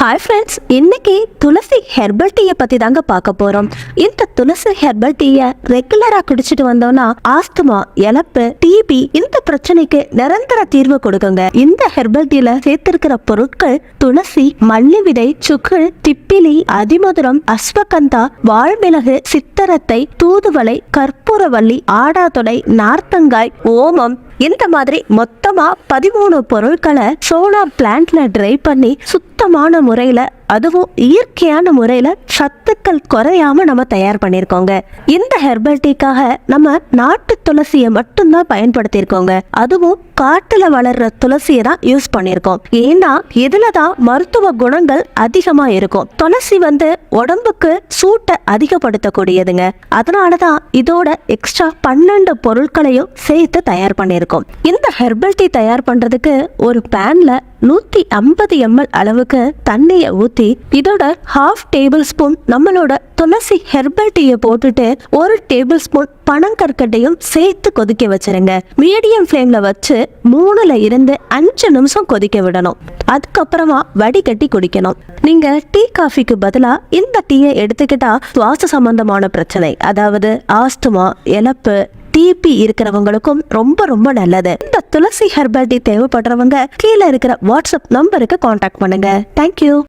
Hi friends இன்னைக்கு துளசி herbal டீயை பற்றி தாங்க பார்க்க போகிறோம் இந்த துளசி ஹெர்பல் டீயை ரெகுலராக குடிச்சிட்டு வந்தோம்னா ஆஸ்துமா இழப்பு டிபி இந்த பிரச்சனைக்கு நிரந்தர தீர்வு கொடுக்குங்க. இந்த ஹெர்பல் டீல சேர்த்திருக்கிற பொருட்கள் துளசி மல்லி விதை சுக்கு திப்பிலி அதிமதுரம் அஸ்வகந்தா வாழ்மிளகு சித்தரத்தை தூதுவளை கற்பூரவள்ளி ஆடாதொடை நார்த்தங்காய் ஓமம் இந்த மாதிரி மொத்தமா பதிமூணு பொருட்களை சோனா பிளான்ட்ல ட்ரை பண்ணி சுத்தமான முறையில் அதுவும் இயற்கையான முறையில் சத்துக்கள் குறையாம நம்ம தயார் பண்ணியிருக்கோங்க இந்த ஹெர்பல் டீக்காக நம்ம நாட்டு துளசியை மட்டும்தான் பயன்படுத்தியிருக்கோங்க அதுவும் காட்டுல வளர்ற துளசியை தான் யூஸ் பண்ணியிருக்கோம் ஏன்னா இதுல தான் மருத்துவ குணங்கள் அதிகமா இருக்கும். துளசி வந்து உடம்புக்கு சூட்டை அதிகப்படுத்தக்கூடியதுங்க. அதனாலதான் இதோட எக்ஸ்ட்ரா பன்னெண்டு பொருட்களையும் சேர்த்து தயார் பண்ணியிருக்கோம் இந்த ஹெர்பல் டீ தயார் பண்றதுக்கு ஒரு பேன்ல நூத்தி ஐம்பது எம்எல் அளவுக்கு தண்ணியை ஊத்தி இதோட ஹாஃப் டேபிள் ஸ்பூன் நம்மளோட துளசி ஹெர்பல் டீயை போட்டுட்டு ஒரு டேபிள் ஸ்பூன் பனங்கற்கட்டையும் சேர்த்து கொதிக்க வச்சிருங்க. மீடியம் ஃப்ளேம்ல வச்சு மூணுல இருந்து அஞ்சு நிமிஷம் கொதிக்க விடணும். அதுக்கப்புறமா வடிகட்டி குடிக்கணும். நீங்க டீ காஃபிக்கு பதிலா இந்த டீயை எடுத்துக்கிட்டா சுவாச சம்பந்தமான பிரச்சனை. அதாவது ஆஸ்துமா இழப்பு டிபி இருக்கிறவங்களுக்கும் ரொம்ப ரொம்ப நல்லது. இந்த துளசி ஹெர்பல் டீ தேவைப்படுறவங்க கீழே இருக்கிற வாட்ஸ்அப் நம்பருக்கு காண்டாக்ட் பண்ணுங்க. தேங்க்யூ